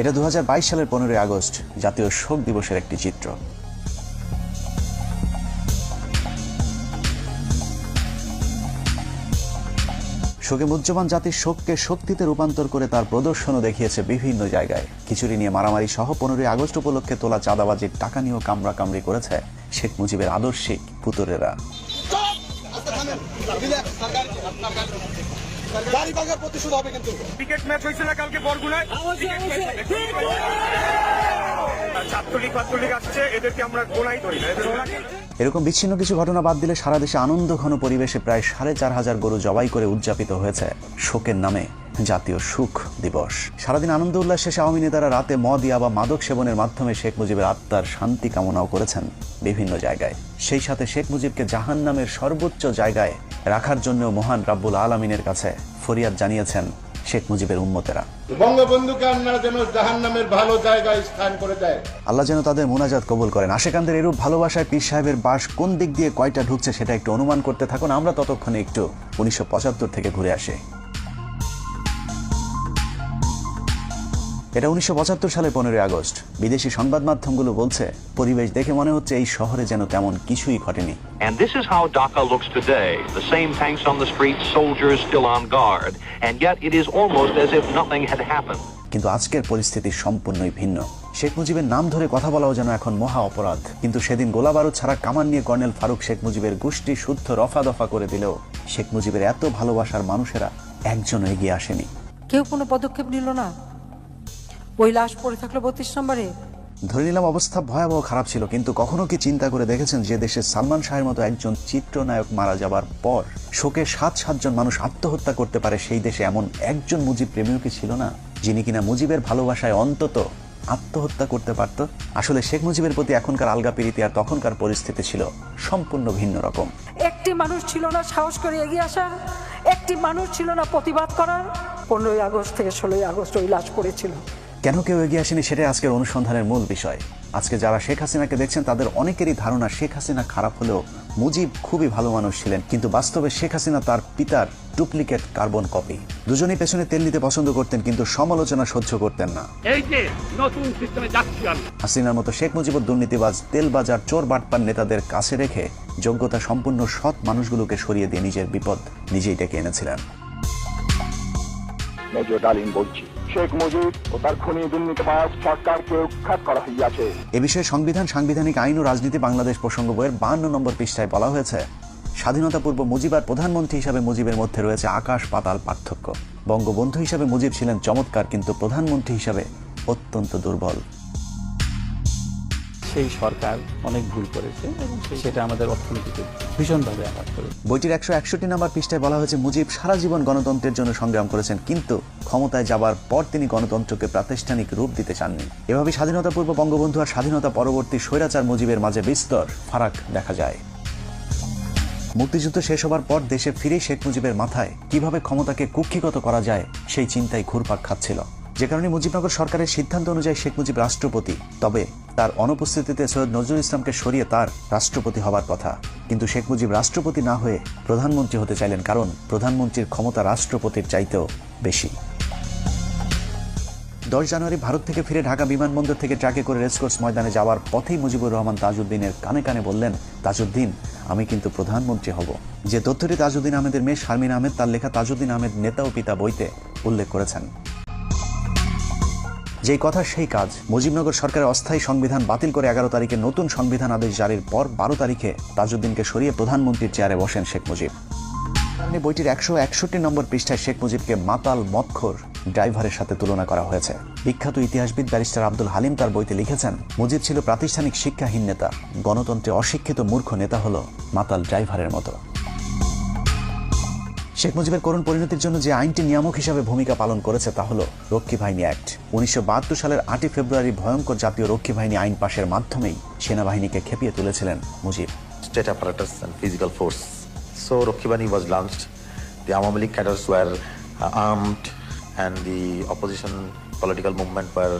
এটা দু হাজার বাইশ সালের পনেরোই আগস্ট, জাতীয় শোক দিবসের একটি চিত্র। শোকে মুজ্জমান জাতির শোককে শক্তিতে রূপান্তর করে তার প্রদর্শনও দেখিয়েছে বিভিন্ন জায়গায়। খিচুড়ি নিয়ে মারামারি সহ পনেরোই আগস্ট উপলক্ষে তোলা চাঁদাবাজির টাকা নিয়েও কামড়া কামড়ি করেছে শেখ মুজিবের আদর্শিক পুতরেরা। প্রতিশোধ হবে কিন্তু। ক্রিকেট ম্যাচ হয়েছিল কালকে বরগুনায়। ছাত্রলীগ ছাত্রলীগ আসছে এদেরকে আমরা এদের এরকম বিচ্ছিন্ন কিছু ঘটনা বাদ দিলে সারা দেশে আনন্দ ঘন পরিবেশে প্রায় সাড়ে চার হাজার গরু জবাই করে উদযাপিত হয়েছে শোকের নামে জাতীয় সুখ দিবস। সারাদিন আনন্দ উল্লাস শেষে আওয়ামী নেতারা রাতে মদ ইয়া বা মাদক সেবনের মাধ্যমে শেখ মুজিবের আত্মার শান্তি কামনাও করেছেন বিভিন্ন জায়গায়। সেই সাথে শেখ মুজিবকে জাহান নামের সর্বোচ্চ জায়গায় রাখার জন্য মহান রাব্বুল আলমিনের কাছে ফরিয়াদ জানিয়েছেন শেখ মুজিবের উন্মতেরা বঙ্গবন্ধুকে আল্লাহ যেন জাহান ভালো জায়গায় স্থান করে দেয়। আল্লাহ যেন তাদের মোনাজাত কবুল করেন। আশেকান্দের এরূপ ভালোবাসায় পীর সাহেবের বাস কোন দিক দিয়ে কয়টা ঢুকছে সেটা একটু অনুমান করতে থাকুন। আমরা ততক্ষণে একটু উনিশশো পঁচাত্তর থেকে ঘুরে আসি। এটা উনিশশো সালের পনেরোই আগস্ট। বিদেশি সংবাদ মাধ্যমগুলো বলছে পরিবেশ দেখে মনে হচ্ছে এই শহরে যেন তেমন কিছুই ঘটেনি। And this is how Dhaka looks today. The same tanks on the streets, soldiers still on guard, and yet it is almost as if nothing had happened. কিন্তু আজকের পরিস্থিতি সম্পূর্ণই ভিন্ন। শেখ মুজিবের নাম ধরে কথা বলাও যেন এখন মহা অপরাধ। কিন্তু সেদিন গোলাবারুদ ছাড়া কামান নিয়ে কর্নেল ফারুক শেখ মুজিবের গোষ্ঠী শুদ্ধ রফা দফা করে দিলেও শেখ মুজিবের এত ভালোবাসার মানুষেরা একজন এগিয়ে আসেনি। কেউ কোনো পদক্ষেপ নিল না? ওই লাশ পড়ে থাকল বত্রিশ নম্বরে। ধরে নিলাম অবস্থা ভয়াবহ খারাপ ছিল কিন্তু কখনো কি চিন্তা করে দেখেছেন যে দেশে সালমান শাহের মতো একজন চিত্রনায়ক মারা যাবার পর শোকে সাত সাতজন মানুষ আত্মহত্যা করতে পারে সেই দেশে এমন একজন মুজিব প্রেমীও কি ছিল না যিনি কিনা মুজিবের ভালোবাসায় অন্তত আত্মহত্যা করতে পারত? আসলে শেখ মুজিবের প্রতি এখনকার আলগা প্রীতি আর তখনকার পরিস্থিতি ছিল সম্পূর্ণ ভিন্ন রকম। একটি মানুষ ছিল না সাহস করে এগিয়ে আসার একটি মানুষ ছিল না প্রতিবাদ করার পনেরোই আগস্ট থেকে ষোলোই আগস্ট ওই লাশ পড়েছিল। কেন কেউ এগিয়ে আসেনি সেটাই আজকের অনুসন্ধানের মূল বিষয়। আজকে যারা শেখ হাসিনাকে দেখছেন তাদের অনেকেরই ধারণা শেখ হাসিনা খারাপ হলেও মুজিব খুবই ভালো মানুষ ছিলেন কিন্তু বাস্তবে শেখ হাসিনা তার পিতার ডুপ্লিকেট কার্বন কপি। দুজনেই পেছনে তেল নিতে পছন্দ করতেন কিন্তু সমালোচনা সহ্য করতেন না। এই যে নতুন সিস্টেমে যাচ্ছি আমি। হাসিনার মতো শেখ মুজিবুর দুর্নীতিবাজ তেল বাজার চোর বাটপার নেতাদের কাছে রেখে যোগ্যতা সম্পন্ন সৎ মানুষগুলোকে সরিয়ে দিয়ে নিজের বিপদ নিজেই ডেকে এনেছিলেন। ডালিম বলছি শেখ মুজিব ও তার খনি দুর্নীতিবাজ সরকারকে উৎখাত করা হইয়াছে। এ বিষয়ে সংবিধান, সাংবিধানিক আইন ও রাজনীতি বাংলাদেশ প্রসঙ্গ বইয়ের বান্ন নম্বর পৃষ্ঠায় বলা হয়েছে, স্বাধীনতা পূর্ব মুজিবার প্রধানমন্ত্রী হিসাবে মুজিবের মধ্যে রয়েছে আকাশ পাতাল পার্থক্য। বঙ্গবন্ধু হিসাবে মুজিব ছিলেন চমৎকার, কিন্তু প্রধানমন্ত্রী হিসাবে অত্যন্ত দুর্বল। সেই সরকার অনেক ভুল করেছে এবং সেটা আমাদের অর্থনীতিতে ভীষণভাবে আঘাত করেছে। বইটির একশো একষট্টি নম্বর পৃষ্ঠায় বলা হয়েছে, মুজিব সারা জীবন গণতন্ত্রের জন্য সংগ্রাম করেছেন, কিন্তু ক্ষমতায় যাবার পর তিনি গণতন্ত্রকে প্রাতিষ্ঠানিক রূপ দিতে চাননি। এভাবে স্বাধীনতা পূর্ব বঙ্গবন্ধু আর স্বাধীনতা পরবর্তী স্বৈরাচার মুজিবের মাঝে বিস্তর ফারাক দেখা যায়। মুক্তিযুদ্ধ শেষ হবার পর দেশে ফিরে শেখ মুজিবের মাথায় কীভাবে ক্ষমতাকে কুক্ষিগত করা যায়, সেই চিন্তায় ঘুরপাক খাচ্ছিল। যে কারণে মুজিবনগর সরকারের সিদ্ধান্ত অনুযায়ী শেখ মুজিব রাষ্ট্রপতি, তবে তার অনুপস্থিতিতে সৈয়দ নজরুল ইসলামকে সরিয়ে তার রাষ্ট্রপতি হবার কথা। কিন্তু শেখ মুজিব রাষ্ট্রপতি না হয়ে প্রধানমন্ত্রী হতে চাইলেন কারণ প্রধানমন্ত্রীর ক্ষমতা রাষ্ট্রপতির চাইতেও বেশি। দশ জানুয়ারি ভারত থেকে ফিরে ঢাকা বিমানবন্দর থেকে ট্রাকে করে রেসকোর্স ময়দানে যাওয়ার পথেই মুজিবুর রহমান তাজউদ্দিনের কানে কানে বললেন, তাজউদ্দিন, আমি কিন্তু প্রধানমন্ত্রী হব। যে তথ্যটি তাজউদ্দিন আহমেদের মেয়ে শারমিন আহমেদ, তার লেখা তাজউদ্দিন আহমেদ নেতা ও পিতা বইতে উল্লেখ করেছেন। যেই কথা, সেই কাজ। মুজিবনগর সরকারের অস্থায়ী সংবিধান বাতিল করে এগারো তারিখে নতুন সংবিধান আদেশ জারির পর বারো তারিখে তাজউদ্দিনকে সরিয়ে প্রধানমন্ত্রীর চেয়ারে বসেন শেখ মুজিব। বইটির একশো একষট্টি নম্বর পৃষ্ঠায় শেখ মুজিবকে মাতাল মৎখর ড্রাইভারের সাথে তুলনা করা হয়েছে। বিখ্যাত ইতিহাসবিদ ব্যারিস্টার আব্দুল হালিম তার বইতে লিখেছেন, মুজিব ছিল প্রাতিষ্ঠানিক শিক্ষাহীন নেতা, গণতন্ত্রে অশিক্ষিত মূর্খ নেতা হলো মাতাল ড্রাইভারের মতো। শেখ মুজিবের করুণ পরিণতির জন্য যে আইনটি নিয়ামক হিসাবে ভূমিকা পালন করেছে তা হল রক্ষী বাহিনী অ্যাক্ট। উনিশশো বাহাত্তর সালের আটই ফেব্রুয়ারি ভয়ঙ্কর জাতীয় রক্ষী বাহিনী আইন পাশের মাধ্যমেই সেনাবাহিনীকে খেপিয়ে তুলেছিলেন Mujib. State apparatus and physical force so Rakkhi Bahini was launched the Awami League cadres were armed and the opposition political movement were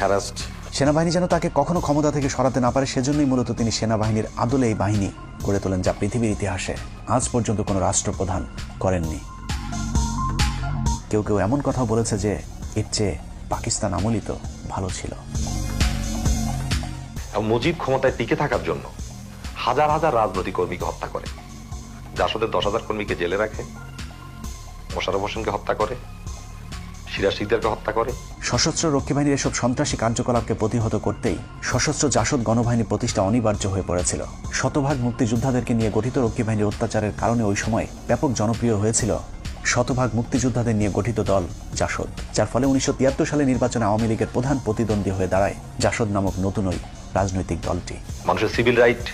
harassed সেনাবাহিনী যেন তাকে কখনো ক্ষমতা থেকে সরাতে না পারে, সেজন্যই মূলত তিনি সেনাবাহিনীর আদলে এই বাহিনী গড়ে তোলেন যা পৃথিবীর ইতিহাসে আজ পর্যন্ত কোনো রাষ্ট্রপ্রধান করেননি। কেউ কেউ এমন কথাও বলেছে যে, এর চেয়ে পাকিস্তান আমলই তো ভালো ছিল। মুজিব ক্ষমতায় টিকে থাকার জন্য হাজার হাজার রাজনৈতিক কর্মীকে হত্যা করে। জাসদের দশ হাজার কর্মীকে জেলে রাখে মোশারফ হোসেনকে হত্যা করে সিরাজ হত্যা করে। সশস্ত্র রক্ষী বাহিনীর এসব সন্ত্রাসী কার্যকলাপকে প্রতিহত করতেই সশস্ত্র জাসদ গণবাহিনী প্রতিষ্ঠা অনিবার্য হয়ে পড়েছিল। শতভাগ মুক্তিযোদ্ধাদেরকে নিয়ে গঠিত রক্ষী বাহিনীর অত্যাচারের কারণে ওই সময় ব্যাপক জনপ্রিয় হয়েছিল শতভাগ মুক্তিযোদ্ধাদের নিয়ে গঠিত দল জাসদ যার ফলে উনিশশো তিয়াত্তর সালে নির্বাচনে আওয়ামী লীগের প্রধান প্রতিদ্বন্দ্বী হয়ে দাঁড়ায় জাসদ নামক নতুন ওই রাজনৈতিক দলটি। মানুষের সিভিল রাইট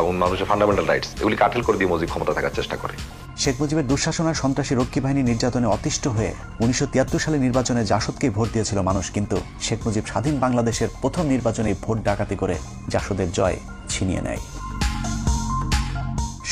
এবং মানুষের ফান্ডামেন্টাল রাইটস এগুলি কাঠেল করে দিয়ে মজিব ক্ষমতা থাকার চেষ্টা করে। শেখ মুজিবের দুঃশাসন আর সন্ত্রাসী রক্ষী বাহিনী নির্যাতনে অতিষ্ঠ হয়ে উনিশশো সালে নির্বাচনে জাসদকেই ভোট দিয়েছিল মানুষ, কিন্তু শেখ মুজিব স্বাধীন বাংলাদেশের প্রথম নির্বাচনে ভোট ডাকাতি করে জাসদের জয় ছিনিয়ে নেয়।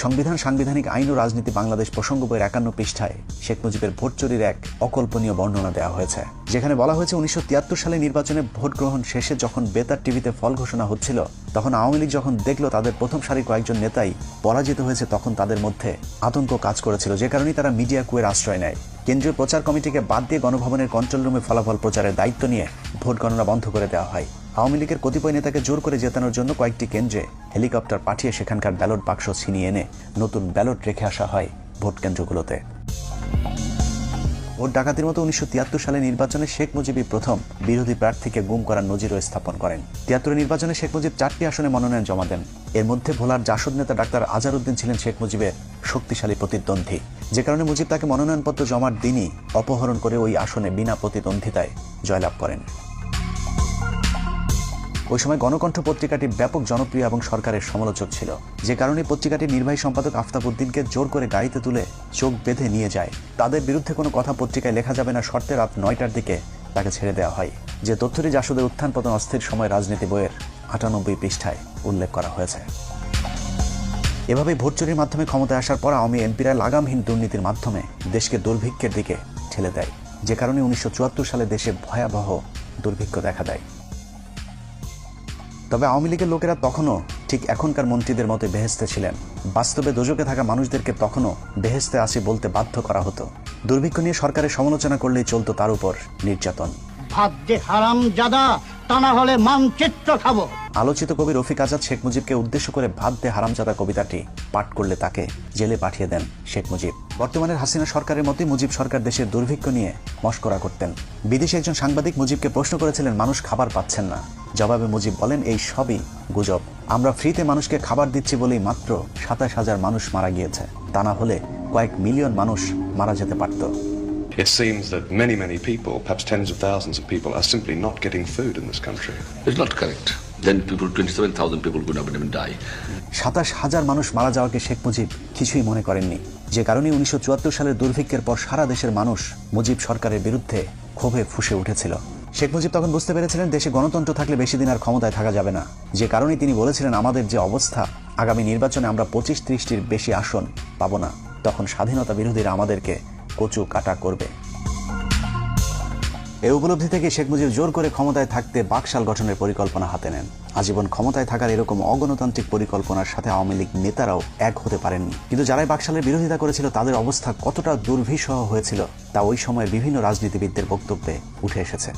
সংবিধান, সাংবিধানিক আইন ও রাজনীতি বাংলাদেশ প্রসঙ্গ বইয়ের একান্ন পৃষ্ঠায় শেখ মুজিবের ভোট চুরির এক অকল্পনীয় বর্ণনা দেওয়া হয়েছে। যেখানে বলা হয়েছে উনিশশো তিয়াত্তর সালে নির্বাচনে ভোট গ্রহণ শেষে যখন বেতার টিভিতে ফল ঘোষণা হচ্ছিল, তখন আওয়ামী লীগ যখন দেখল তাদের প্রথম সারির কয়েকজন নেতাই পরাজিত হয়েছে, তখন তাদের মধ্যে আতঙ্ক কাজ করেছিল। যে কারণেই তারা মিডিয়া কুয়ের আশ্রয় নেয়। কেন্দ্রীয় প্রচার কমিটিকে বাদ দিয়ে গণভবনের কন্ট্রোল রুমে ফলাফল প্রচারের দায়িত্ব নিয়ে ভোট গণনা বন্ধ করে দেওয়া হয়। আওয়ামী লীগের কতিপয় নেতাকে জোর করে জেতানোর জন্য কয়েকটি কেন্দ্রে হেলিকপ্টার পাঠিয়ে সেখানকার ব্যালট বাক্স ছিনিয়ে এনে নতুন ব্যালট রেখে আসা হয় ভোট কেন্দ্রগুলোতে। ভোট ডাকাতির মতো উনিশশো তিয়াত্তর সালে নির্বাচনে শেখ মুজিবই প্রথম বিরোধী প্রার্থীকে গুম করার নজিরও স্থাপন করেন। তিয়াত্তরের নির্বাচনে শেখ মুজিব চারটি আসনে মনোনয়ন জমা দেন। এর মধ্যে ভোলার জাসদ নেতা ডাক্তার আজারউদ্দিন ছিলেন শেখ মুজিবের শক্তিশালী প্রতিদ্বন্দ্বী। যে কারণে মুজিব তাকে মনোনয়নপত্র জমার দিনই অপহরণ করে ওই আসনে বিনা প্রতিদ্বন্দ্বিতায় জয়লাভ করেন। ওই সময় গণকণ্ঠ পত্রিকাটি ব্যাপক জনপ্রিয় এবং সরকারের সমালোচক ছিল। যে কারণে পত্রিকাটির নির্বাহী সম্পাদক আফতাব উদ্দিনকে জোর করে গাড়িতে তুলে চোখ বেঁধে নিয়ে যায়। তাদের বিরুদ্ধে কোনো কথা পত্রিকায় লেখা যাবে না শর্তে রাত নয়টার দিকে তাকে ছেড়ে দেওয়া হয়। যে তথ্যটি জাসদের উত্থান পতন অস্থির সময় রাজনীতি বইয়ের আটানব্বই পৃষ্ঠায় উল্লেখ করা হয়েছে। এভাবে ভোট চুরির মাধ্যমে ক্ষমতায় আসার পর আওয়ামী এমপিরা লাগামহীন দুর্নীতির মাধ্যমে দেশকে দুর্ভিক্ষের দিকে ঠেলে দেয়। যে কারণে উনিশশো চুয়াত্তর সালে দেশে ভয়াবহ দুর্ভিক্ষ দেখা দেয়। তবে আওয়ামী লীগের লোকেরা তখনও ঠিক এখনকার মন্ত্রীদের মতো বেহেস্তে ছিলেন। বাস্তবে দোজকে থাকা মানুষদেরকে তখনও বেহেস্তে আসি বলতে বাধ্য করা হতো। দুর্ভিক্ষ নিয়ে সরকারের সমালোচনা করলেই চলতো তার উপর নির্যাতন। যে হারাম জাদা তা না হলে মানচিত্র খাব। আলোচিত কবি রফিক আজাদ শেখ মুজিবকে উদ্দেশ্য করে ভাত দে হারামজাদা কবিতাটি পাঠ করলে তাকে জেলে পাঠিয়ে দেন শেখ মুজিব। বর্তমানের হাসিনা সরকারের মতোই মুজিব সরকার দেশের দুর্ভিক্ষ নিয়ে মস্করা করতেন। বিদেশি একজন সাংবাদিক মুজিবকে প্রশ্ন করেছিলেন মানুষ খাবার পাচ্ছেন না। জবাবে মুজিব বলেন এই সবই গুজব। আমরা ফ্রিতে মানুষকে খাবার দিচ্ছি বলেই মাত্র সাতাশ হাজার মানুষ মারা গিয়েছে। তা না হলে কয়েক মিলিয়ন মানুষ মারা যেতে পারত। It seems that many, many people, perhaps tens of thousands of people, are simply not getting food in this country. It's not correct. Then people, 27,000 people could have die. সাতাশ হাজার মানুষ মারা যাওয়াকে শেখ মুজিব কিছুই মনে করেননি। যে কারণে উনিশশো চুয়াত্তর সালের দুর্ভিক্ষের পর সারা দেশের মানুষ মুজিব সরকারের বিরুদ্ধে ক্ষোভে ফুসে উঠেছিল। শেখ মুজিব তখন বুঝতে পেরেছিলেন দেশে গণতন্ত্র থাকলে বেশি দিন আর ক্ষমতায় থাকা যাবে না। যে কারণে তিনি বলেছিলেন আমাদের যে অবস্থা আগামী নির্বাচনে আমরা পঁচিশ ত্রিশটির বেশি আসন পাবো না। তখন স্বাধীনতা বিরোধীরা আমাদেরকে কচু কাটা করবে। এই উপলব্ধি থেকে শেখ মুজিব জোর করে ক্ষমতায় থাকতে বাকশাল গঠনের পরিকল্পনা হাতে নেন। আজীবন ক্ষমতায় থাকার এরকম অগণতান্ত্রিক পরিকল্পনার সাথে আওয়ামী লীগ নেতারাও এক হতে পারেননি। কিন্তু যারাই বাকশালের বিরোধিতা করেছিল, তাদের অবস্থা কতটা দুর্বিষহ হয়েছিল, তা ওই সময়ের বিভিন্ন রাজনীতিবিদদের বক্তব্যে উঠে এসেছে।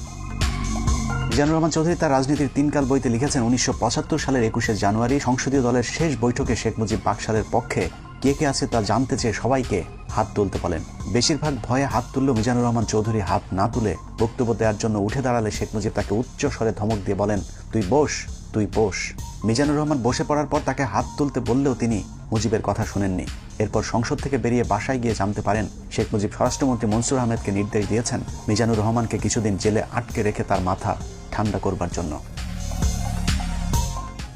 মিজানুর রহমান চৌধুরী তার রাজনীতির তিনকাল বইতে লিখেছেন, উনিশশো পঁচাত্তর সালের একুশে জানুয়ারি সংসদীয় দলের শেষ বৈঠকে শেখ মুজিব বাকশালের পক্ষে কে কে আছে তা জানতে চেয়ে সবাইকে হাত তুলতে বলেন। বেশিরভাগ ভয়ে হাত তুলল মিজানুর রহমান চৌধুরী, হাত না তুলে বক্তব্য দেওয়ার জন্য উঠে দাঁড়ালে শেখ মুজিব তাকে উচ্চ স্বরে ধমক দিয়ে বলেন, তুই বস তুই বস। মিজানুর রহমান বসে পড়ার পর তাকে হাত তুলতে বললেও তিনি মুজিবের কথা শুনেননি। এরপর সংসদ থেকে বেরিয়ে বাসায় গিয়ে জানতে পারেন, শেখ মুজিব স্বরাষ্ট্রমন্ত্রী মনসুর আহমেদকে নির্দেশ দিয়েছেন। মিজানুর রহমানকে কিছুদিন জেলে আটকে রেখে তার মাথা ঠান্ডা করবার জন্য।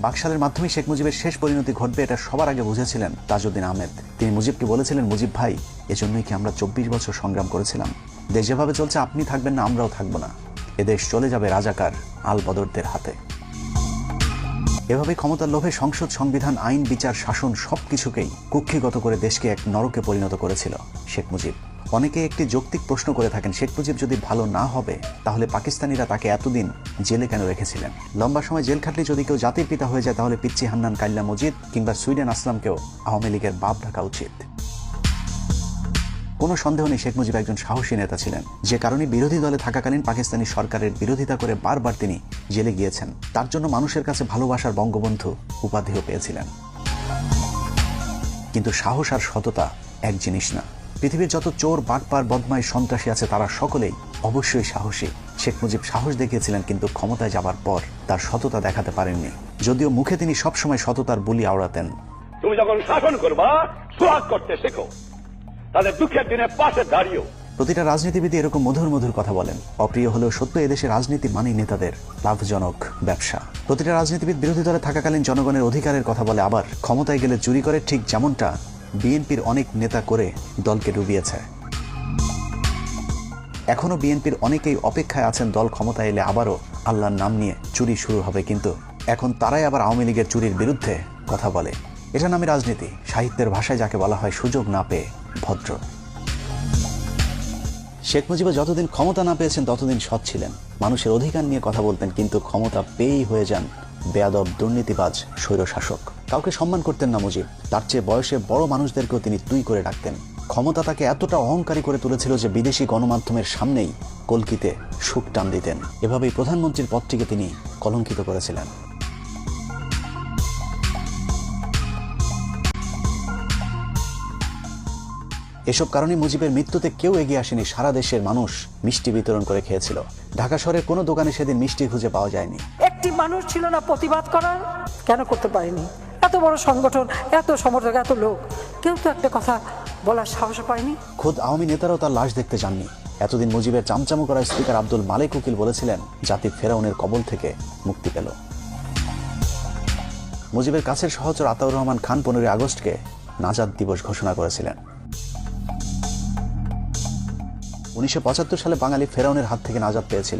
বাকশালের মাধ্যমে শেখ মুজিবের শেষ পরিণতি ঘটবে এটা সবার আগে বুঝেছিলেন তাজউদ্দিন আহমেদ। তিনি মুজিবকে বলেছিলেন, মুজিব ভাই এজন্যই কি আমরা চব্বিশ বছর সংগ্রাম করেছিলাম? দেশ যেভাবে চলছে, আপনি থাকবেন না, আমরাও থাকব না। এদেশ চলে যাবে রাজাকার আল বদরদের হাতে। এভাবে ক্ষমতার লোভে সংসদ, সংবিধান, আইন, বিচার, শাসন সবকিছুকেই কুক্ষিগত করে দেশকে এক নরকে পরিণত করেছিল শেখ মুজিব। অনেকে একটি যৌক্তিক প্রশ্ন করে থাকেন, শেখ মুজিব যদি ভালো না হবে, তাহলে পাকিস্তানিরা তাকে এতদিন জেলে কেন রেখেছিলেন? লম্বা সময় জেল খাটলে যদি কেউ জাতির পিতা হয়ে যায়, তাহলে পিচ্ছি হান্নান কাল্লা মজিদ কিংবা সুইডেন আসলামকেও আওয়ামী লীগের বাপ ডাকা উচিত। কোনো সন্দেহ নেই, শেখ মুজিব একজন সাহসী নেতা ছিলেন। যে কারণে বিরোধী দলে থাকাকালীন পাকিস্তানি সরকারের বিরোধিতা করে বারবার তিনি জেলে গিয়েছেন। তার জন্য মানুষের কাছে ভালোবাসার বঙ্গবন্ধু উপাধিও পেয়েছিলেন। কিন্তু সাহস আর সততা এক জিনিস না। পৃথিবীর যত চোর বাটপার বদমাই সন্ত্রাসী আছে তারা সকলেই অবশ্যই সাহসী। শেখ মুজিব সাহস দেখিয়েছিলেন কিন্তু ক্ষমতায় যাবার পর তার সততা দেখাতে পারেননি। যদিও মুখে তিনি সবসময় সততার বুলি আওড়াতেন। তুমি যখন শাসন করবা সোহাগ করতে শেখো। তাদের দুঃখের দিনে পাশে দাঁড়িয়েও। প্রতিটা রাজনীতিবিদ এরকম মধুর মধুর কথা বলেন। অপ্রিয় হলেও সত্য এদেশে রাজনীতি মানেই নেতাদের লাভজনক ব্যবসা। প্রতিটা রাজনীতিবিদ বিরোধী দলে থাকাকালীন জনগণের অধিকারের কথা বলে আবার ক্ষমতায় গেলে চুরি করে ঠিক যেমনটা বিএনপির অনেক নেতা করে দলকে ডুবিয়েছে। এখনও বিএনপির অনেকেই অপেক্ষায় আছেন দল ক্ষমতায় এলে আবারও আল্লাহর নাম নিয়ে চুরি শুরু হবে কিন্তু এখন তারাই আবার আওয়ামী লীগের চুরির বিরুদ্ধে কথা বলে। এটা নামে রাজনীতি, সাহিত্যের ভাষায় যাকে বলা হয় সুযোগ না পেয়ে ভদ্র। শেখ মুজিবা যতদিন ক্ষমতা না পেয়েছেন, ততদিন সৎ ছিলেন। মানুষের অধিকার নিয়ে কথা বলতেন, কিন্তু ক্ষমতা পেয়েই হয়ে যান বেয়াদব দুর্নীতিবাজ স্বৈরশাসক। কাউকে সম্মান করতেন না মুজিব। তার চেয়ে বয়সে বড় মানুষদেরকেও তিনি তুই করে ডাকতেন। ক্ষমতা তাকে এতটা অহংকারী করে তুলেছিল যে বিদেশি গণমাধ্যমের সামনেই কলকিতে সুখ টান দিতেন। এভাবেই প্রধানমন্ত্রীর পদটিকে তিনি কলঙ্কিত করেছিলেন। এসব কারণে মুজিবের মৃত্যুতে কেউ এগিয়ে আসেনি। সারা দেশের মানুষ মিষ্টি বিতরণ করে খেয়েছিল। ঢাকা শহরের কোনো দোকানে সেদিন মিষ্টি খুঁজে পাওয়া যায়নি। একটি মানুষ ছিল না প্রতিবাদ করার। কেন করতে পারেনি? এত বড় সংগঠন, এত সমর্থক, এত লোক। কেউ তো একটা কথা বলার সাহস পায়নি। খোদ আওয়ামী নেতারাও তার লাশ দেখতে যাননি। এতদিন মুজিবের চামচামো করা স্পিকার আব্দুল মালেক উকিল বলেছিলেন, জাতি ফেরাউনের কবল থেকে মুক্তি পেল। মুজিবের কাছের সহচর আতাউর রহমান খান পনেরোই আগস্টকে নাজাদ দিবস ঘোষণা করেছিলেন। উনিশশো পঁচাত্তর সালে বাঙালি ফেরাউনের হাত থেকে নাজাদ পেয়েছিল।